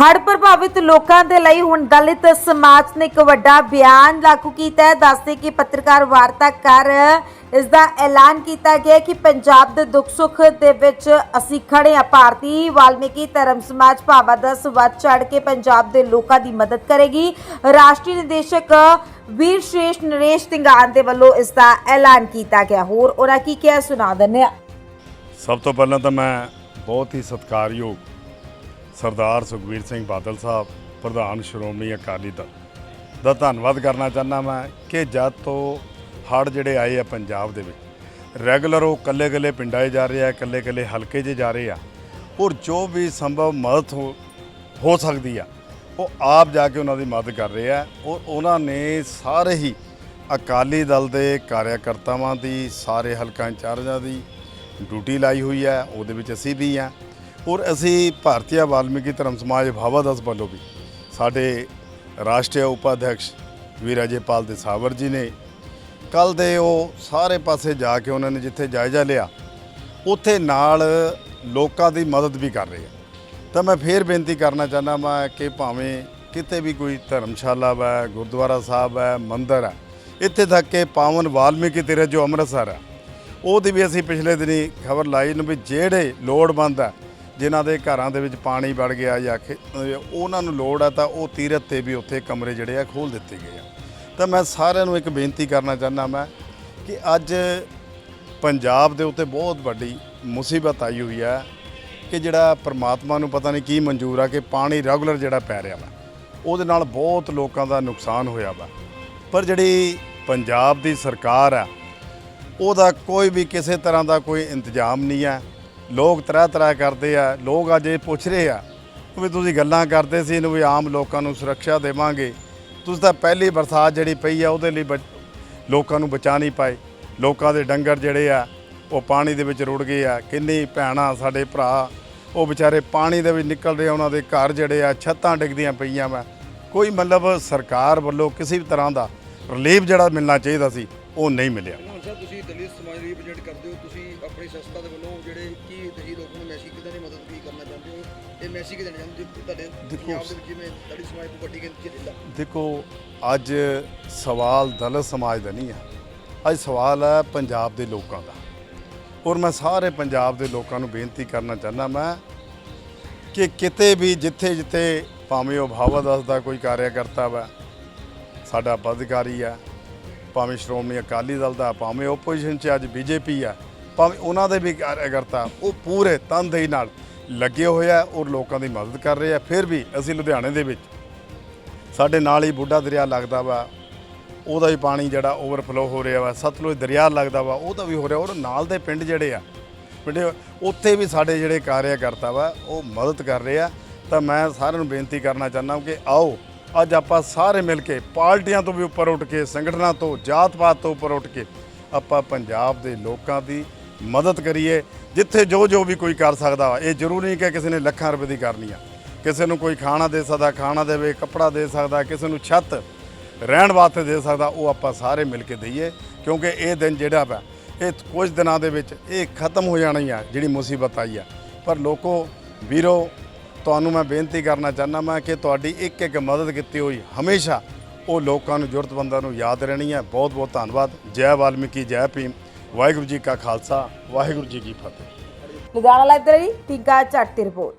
ਹੜ੍ਹ ਪ੍ਰਭਾਵਿਤ ਲੋਕਾਂ ਦੇ ਲਈ ਹੁਣ ਦਲਿਤ ਸਮਾਜ ਨੇ ਇੱਕ ਵੱਡਾ ਬਿਆਨ ਲਾਗੂ ਕੀਤਾ ਹੈ। ਦੱਸਦੇ ਕਿ ਪੱਤਰਕਾਰ ਵਾਰਤਾ ਕਰ ਇਸ ਦਾ ਐਲਾਨ ਕੀਤਾ ਗਿਆ ਕਿ ਪੰਜਾਬ ਦੇ ਦੁੱਖ ਸੁੱਖ ਦੇ ਵਿੱਚ ਅਸੀਂ ਖੜੇ ਹਾਂ। ਭਾਰਤੀ ਵਾਲਮੀਕੀ ਧਰਮ ਸਮਾਜ ਭਾਵਾ ਦਸ ਵੱਧ ਚੜ ਕੇ ਪੰਜਾਬ ਦੇ ਲੋਕਾਂ ਦੀ ਮਦਦ ਕਰੇਗੀ। ਰਾਸ਼ਟਰੀ ਨਿਦੇਸ਼ਕ ਵੀਰ ਸ਼੍ਰੇਸ਼ ਨਰੇਸ਼ ਤਿੰਗਾਨ ਦੇ ਵੱਲੋਂ ਇਸ ਦਾ ਐਲਾਨ ਕੀਤਾ ਗਿਆ। ਹੋਰ ਉਹਨਾਂ ਕੀ ਕਿਹਾ ਸੁਣਾ ਦਿੰਦੇ ਹਾਂ। ਸਭ ਤੋਂ ਪਹਿਲਾਂ ਤਾਂ ਮੈਂ ਬਹੁਤ ਹੀ ਸਤਿਕਾਰਯੋਗ ਸਰਦਾਰ ਸੁਖਬੀਰ ਸਿੰਘ ਬਾਦਲ ਸਾਹਿਬ, ਪ੍ਰਧਾਨ ਸ਼੍ਰੋਮਣੀ ਅਕਾਲੀ ਦਲ ਦਾ ਧੰਨਵਾਦ ਕਰਨਾ ਚਾਹੁੰਦਾ ਮੈਂ ਕਿ ਜਦ ਤੋਂ ਹੜ੍ਹ ਜਿਹੜੇ ਆਏ ਆ ਪੰਜਾਬ ਦੇ ਵਿੱਚ, ਰੈਗੂਲਰ ਉਹ ਕੱਲੇ-ਕੱਲੇ ਪਿੰਡਾਂ 'ਚ ਜਾ ਰਹੇ ਆ ਕੱਲੇ-ਕੱਲੇ ਹਲਕੇ 'ਚ ਜਾ ਰਹੇ ਆ, ਔਰ ਜੋ ਵੀ ਸੰਭਵ ਮਦਦ ਹੋ ਹੋ ਸਕਦੀ ਆ, ਉਹ ਆਪ ਜਾ ਕੇ ਉਹਨਾਂ ਦੀ ਮਦਦ ਕਰ ਰਹੇ ਆ, ਔਰ ਉਹਨਾਂ ਨੇ ਸਾਰੇ ਹੀ ਅਕਾਲੀ ਦਲ ਦੇ ਕਾਰਿਆਕਰਤਾਵਾਂ ਦੀ, ਸਾਰੇ ਹਲਕਾ ਇੰਚਾਰਜਾਂ ਦੀ ਡਿਊਟੀ ਲਾਈ ਹੋਈ ਹੈ ਉਹਦੇ ਵਿੱਚ ਅਸੀਂ ਵੀ ਆ ਔਰ ਅਸੀਂ ਭਾਰਤੀ ਵਾਲਮੀਕੀ ਧਰਮ ਸਮਾਜ ਭਾਵਾ ਵੱਲੋਂ ਵੀ ਸਾਡੇ ਰਾਸ਼ਟਰੀ ਉਪਾਧਿਕਸ਼ ਵੀਰ ਅਜੇਪਾਲ ਦੇ ਸਾਵਰ ਜੀ ਨੇ ਕੱਲ ਦੇ ਉਹ ਸਾਰੇ ਪਾਸੇ ਜਾ ਕੇ ਉਹਨਾਂ ਨੇ ਜਿੱਥੇ ਜਾਇਜ਼ਾ ਲਿਆ, ਉੱਥੇ ਨਾਲ ਲੋਕਾਂ ਦੀ ਮਦਦ ਵੀ ਕਰ ਰਹੇ ਆ। ਤਾਂ ਮੈਂ ਫੇਰ ਬੇਨਤੀ ਕਰਨਾ ਚਾਹੁੰਦਾ ਮੈਂ ਕਿ ਭਾਵੇਂ ਕਿਤੇ ਵੀ ਕੋਈ ਧਰਮਸ਼ਾਲਾ ਹੈ ਗੁਰਦੁਆਰਾ ਸਾਹਿਬ ਹੈ, ਮੰਦਿਰ ਹੈ, ਇੱਥੇ ਤੱਕ ਕਿ ਪਾਵਨ ਵਾਲਮੀਕੀ ਤੀਰਥ ਜੋ ਅੰਮ੍ਰਿਤਸਰ ਹੈ, ਉਹਦੀ ਵੀ ਅਸੀਂ ਪਿਛਲੇ ਦਿਨੀ ਖਬਰ ਲਾਈ ਨੂੰ ਵੀ ਜਿਹੜੇ ਲੋੜਵੰਦ ਹੈ ਜਿਨ੍ਹਾਂ ਦੇ ਘਰਾਂ ਦੇ ਵਿੱਚ ਪਾਣੀ ਵੜ ਗਿਆ ਜਾਂ ਉਹਨਾਂ ਨੂੰ ਲੋੜ ਹੈ ਤਾਂ ਉਹ ਤੀਰਥ ਤੇ ਵੀ ਉੱਥੇ ਕਮਰੇ ਜਿਹੜੇ ਆ ਖੋਲ ਦਿੱਤੇ ਗਏ ਆ। ਤਾਂ ਮੈਂ ਸਾਰਿਆਂ ਨੂੰ ਇੱਕ ਬੇਨਤੀ ਕਰਨਾ ਚਾਹੁੰਦਾ ਮੈਂ ਕਿ ਅੱਜ ਪੰਜਾਬ ਦੇ ਉੱਤੇ ਬਹੁਤ ਵੱਡੀ ਮੁਸੀਬਤ ਆਈ ਹੋਈ ਹੈ ਕਿ ਜਿਹੜਾ ਪ੍ਰਮਾਤਮਾ ਨੂੰ ਪਤਾ ਨਹੀਂ ਕੀ ਮਨਜ਼ੂਰ ਆ ਕਿ ਪਾਣੀ ਰੈਗੂਲਰ ਜਿਹੜਾ ਪੈ ਰਿਹਾ ਵਾ, ਉਹਦੇ ਨਾਲ ਬਹੁਤ ਲੋਕਾਂ ਦਾ ਨੁਕਸਾਨ ਹੋਇਆ ਵਾ। ਪਰ ਜਿਹੜੀ ਪੰਜਾਬ ਦੀ ਸਰਕਾਰ ਆ, ਉਹਦਾ ਕੋਈ ਵੀ ਕਿਸੇ ਤਰ੍ਹਾਂ ਦਾ ਕੋਈ ਇੰਤਜ਼ਾਮ ਨਹੀਂ ਹੈ ਲੋਕ ਤਰ੍ਹਾਂ ਤਰ੍ਹਾਂ ਕਰਦੇ ਆ ਲੋਕ ਅੱਜ ਇਹ ਪੁੱਛ ਰਹੇ ਆ ਵੀ ਤੁਸੀਂ ਗੱਲਾਂ ਕਰਦੇ ਸੀ ਇਹਨੂੰ ਵੀ ਆਮ ਲੋਕਾਂ ਨੂੰ ਸੁਰੱਖਿਆ ਦੇਵਾਂਗੇ। ਤੁਸੀਂ ਤਾਂ ਪਹਿਲੀ ਬਰਸਾਤ ਜਿਹੜੀ ਪਈ ਆ ਉਹਦੇ ਲਈ ਬਚ- ਲੋਕਾਂ ਨੂੰ ਬਚਾ ਨਹੀਂ ਪਾਏ। ਲੋਕਾਂ ਦੇ ਡੰਗਰ ਜਿਹੜੇ ਆ ਉਹ ਪਾਣੀ ਦੇ ਵਿੱਚ ਰੁੜ ਗਏ ਆ। ਕਿੰਨੀ ਭੈਣਾਂ ਸਾਡੇ ਭਰਾ ਉਹ ਵਿਚਾਰੇ ਪਾਣੀ ਦੇ ਵਿੱਚ ਨਿਕਲ ਰਹੇ ਆ, ਉਹਨਾਂ ਦੇ ਘਰ ਜਿਹੜੇ ਆ ਛੱਤਾਂ ਡਿੱਗਦੀਆਂ ਪਈਆਂ ਵਾ। ਕੋਈ ਮਤਲਬ ਸਰਕਾਰ ਵੱਲੋਂ ਕਿਸੇ ਵੀ ਤਰ੍ਹਾਂ ਦਾ ਰਿਲੀਫ ਜਿਹੜਾ ਮਿਲਣਾ ਚਾਹੀਦਾ ਸੀ ਉਹ ਨਹੀਂ ਮਿਲਿਆ। ਹੁਣ ਸਰ ਤੁਸੀਂ ਦਲਿਤ ਸਮਾਜ ਦੀ ਰਿਪਰੈਜ਼ੈਂਟ ਕਰਦੇ ਹੋ ਤੁਸੀਂ ਆਪਣੀ ਸੰਸਥਾ ਦੇ ਵੱਲੋਂ ਜਿਹੜੇ ਕੀ ਤੁਸੀਂ ਲੋਕਾਂ ਨੂੰ ਮੈਸੇਜ ਕਿਦਾਂ ਦੀ ਮਦਦ ਵੀ ਕਰਨਾ ਚਾਹੁੰਦੇ ਹੋ? ਇਹ ਮੈਸੇਜ ਕਿਦਾਂ ਚਾਹੁੰਦੇ ਹੋ? ਤੁਹਾਡੇ ਦੇਖੋ, ਪੰਜਾਬ ਦੇ ਵਿੱਚ ਜਿਵੇਂ ਦਲਿਤ ਸਮਾਜ ਤੋਂ ਵੱਡੀ ਗਿਣਤੀ ਚ ਰਹਿੰਦਾ ਦੇਖੋ ਅੱਜ ਸਵਾਲ ਦਲਿਤ ਸਮਾਜ ਦਾ ਨਹੀਂ ਹੈ। ਅੱਜ ਸਵਾਲ ਹੈ ਪੰਜਾਬ ਦੇ ਲੋਕਾਂ ਦਾ। ਔਰ ਮੈਂ ਸਾਰੇ ਪੰਜਾਬ ਦੇ ਲੋਕਾਂ ਨੂੰ ਬੇਨਤੀ ਕਰਨਾ ਚਾਹੁੰਦਾ ਮੈਂ ਕਿ ਕਿਤੇ ਵੀ ਜਿੱਥੇ ਜਿੱਥੇ ਭਾਵੇਂ ਉਹ ਭਾਵਾਦਾਸ ਦਾ ਕੋਈ ਕਾਰਿਆਕਰਤਾ ਵਾ ਸਾਡਾ ਪਦਾਧਿਕਾਰੀ ਆ ਭਾਵੇਂ ਸ਼੍ਰੋਮਣੀ ਅਕਾਲੀ ਦਲ ਦਾ, ਭਾਵੇਂ ਓਪੋਜੀਸ਼ਨ 'ਚ ਅੱਜ ਬੀਜੇਪੀ ਆ, ਭਾਵੇਂ ਉਹਨਾਂ ਦੇ ਵੀ ਕਾਰਿਆਕਰਤਾ ਉਹ ਪੂਰੇ ਤਨਦੇਹੀ ਨਾਲ ਲੱਗੇ ਹੋਏ ਆ, ਔਰ ਲੋਕਾਂ ਦੀ ਮਦਦ ਕਰ ਰਹੇ ਆ। ਫਿਰ ਵੀ ਅਸੀਂ ਲੁਧਿਆਣੇ ਦੇ ਵਿੱਚ, ਸਾਡੇ ਨਾਲ ਹੀ ਬੁੱਢਾ ਦਰਿਆ ਲੱਗਦਾ ਵਾ, ਉਹਦਾ ਹੀ ਪਾਣੀ ਜਿਹੜਾ ਓਵਰਫਲੋ ਹੋ ਰਿਹਾ ਵਾ, ਸਤਲੁਜ ਦਰਿਆ ਲੱਗਦਾ ਵਾ, ਉਹਦਾ ਵੀ ਹੋ ਰਿਹਾ, ਔਰ ਨਾਲ ਦੇ ਪਿੰਡ ਜਿਹੜੇ ਆ, ਪਿੰਡ ਉੱਥੇ ਵੀ ਸਾਡੇ ਜਿਹੜੇ ਕਾਰਿਆਕਰਤਾ ਵਾ, ਉਹ ਮਦਦ ਕਰ ਰਹੇ ਆ। ਤਾਂ ਮੈਂ ਸਾਰਿਆਂ ਨੂੰ ਬੇਨਤੀ ਕਰਨਾ ਚਾਹੁੰਦਾ ਕਿ ਆਓ ਅੱਜ ਆਪਾਂ ਸਾਰੇ ਮਿਲ ਕੇ ਪਾਰਟੀਆਂ ਤੋਂ ਵੀ ਉੱਪਰ ਉੱਠ ਕੇ, ਸੰਗਠਨਾਂ ਤੋਂ, ਜਾਤ-ਪਾਤ ਤੋਂ ਉੱਪਰ ਉੱਠ ਕੇ ਆਪਾਂ ਪੰਜਾਬ ਦੇ ਲੋਕਾਂ ਦੀ ਮਦਦ ਕਰੀਏ, ਜਿੱਥੇ ਜੋ ਜੋ ਵੀ ਕੋਈ ਕਰ ਸਕਦਾ ਵਾ। ਇਹ ਜ਼ਰੂਰੀ ਨਹੀਂ ਕਿ ਕਿਸੇ ਨੇ ਲੱਖਾਂ ਰੁਪਏ ਦੀ ਕਰਨੀ ਆ। ਕਿਸੇ ਨੂੰ ਕੋਈ ਖਾਣਾ ਦੇ ਸਕਦਾ, ਖਾਣਾ ਦੇਵੇ, ਕੱਪੜਾ ਦੇ ਸਕਦਾ, ਕਿਸੇ ਨੂੰ ਛੱਤ ਰਹਿਣ ਵਾਸਤੇ ਦੇ ਸਕਦਾ, ਉਹ ਆਪਾਂ ਸਾਰੇ ਮਿਲ ਕੇ ਦਈਏ, ਕਿਉਂਕਿ ਇਹ ਦਿਨ ਜਿਹੜਾ ਵਾ, ਇਹ ਕੁਝ ਦਿਨਾਂ ਦੇ ਵਿੱਚ ਇਹ ਖਤਮ ਹੋ ਜਾਣੀ ਆ, ਜਿਹੜੀ ਮੁਸੀਬਤ ਆਈ ਆ। ਪਰ ਲੋਕੋ, ਵੀਰੋ ਤੁਹਾਨੂੰ ਮੈਂ ਬੇਨਤੀ ਕਰਨਾ ਚਾਹੁੰਦਾ ਮੈਂ ਕਿ ਤੁਹਾਡੀ ਇੱਕ ਇੱਕ ਮਦਦ ਕੀਤੀ ਹੋਈ ਹਮੇਸ਼ਾ ਉਹ ਲੋਕਾਂ ਨੂੰ ਜ਼ਰੂਰਤਮੰਦਾਂ ਨੂੰ ਯਾਦ ਰਹਿਣੀ ਹੈ। ਬਹੁਤ ਬਹੁਤ ਧੰਨਵਾਦ। ਜੈ ਵਾਲਮੀਕੀ, ਜੈ ਭੀਮ। ਵਾਹਿਗੁਰੂ ਜੀ ਕਾ ਖਾਲਸਾ, ਵਾਹਿਗੁਰੂ ਜੀ ਕੀ ਫਤਿਹ। ਲੁਧਿਆਣਾ ਲਾਈਵ ਦੇ ਲਈ ਟੀਕਾ ਝੱਟ ਦੀ ਰਿਪੋਰਟ।